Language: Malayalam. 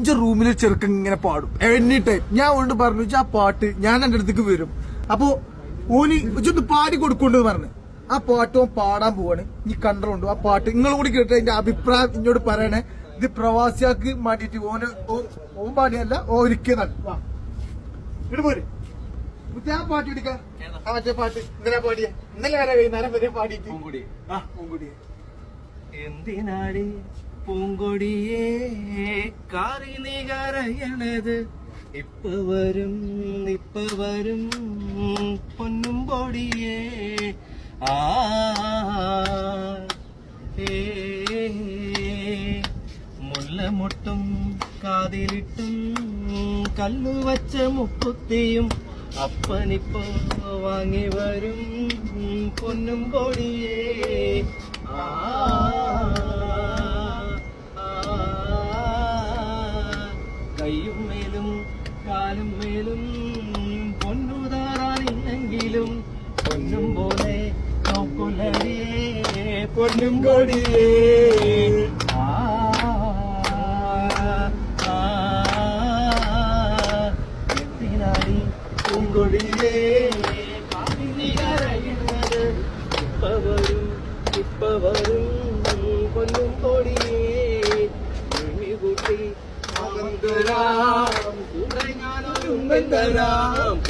ഇഞ്ച റൂമിൽ ചെറുക്കൻ ഇങ്ങനെ പാടും. എനി ടൈം ഞാൻ കൊണ്ട് പറഞ്ഞു "ഇജ്ജ് ആ പാട്ട് ഞാൻ എന്റെ അടുത്തേക്ക് വരും. അപ്പൊ ഓന് ഒന്ന് പാടി കൊടുക്കുന്നുണ്ട് പറഞ്ഞു. ആ പാട്ട് ഓൻ പാടാൻ പോവാണ്. ഈ കണ്ടറുണ്ട് ആ പാട്ട്. നിങ്ങളും കൂടി കേട്ട് അതിന്റെ അഭിപ്രായം എന്നോട് പറയണേ. ഇത് പ്രവാസിയാക്ക് മാറ്റിട്ട് ഓന് ഓൻ പാടിയല്ല ഓ പോര്. മുത്തേ, ആ പാട്ട് എടുക്ക. ആ മറ്റേ പാട്ട്. ഇന്നലെ പാടിയ. ഇന്നലെ വരെ വൈകുന്നേരം വരെ പാടിയിട്ട്. എന്തിനാടി പൂങ്കൊടിയേ കാറി നീ കരയണത് ഇപ്പ വരും ഇപ്പ വരും പൊന്നും പൊടിയേ. ആ മുല്ലമൊട്ടും കാതിലിട്ടും കല്ലു വച്ച മുക്കുത്തിയും അപ്പനിപ്പോ വാങ്ങി വരും പൊന്നും പൊടിയേ. കയ്യും മേലും കാലും മേലും പൊന്നുതാറാനില്ലെങ്കിലും പൊന്നും പോലെ നോക്കുലടിയേ പൊന്നും കൊടിയേ ആ, ആ, എന്തിനാടി പൂങ്കൊടിയേ കാവിനി தராம் உண்மை தராம்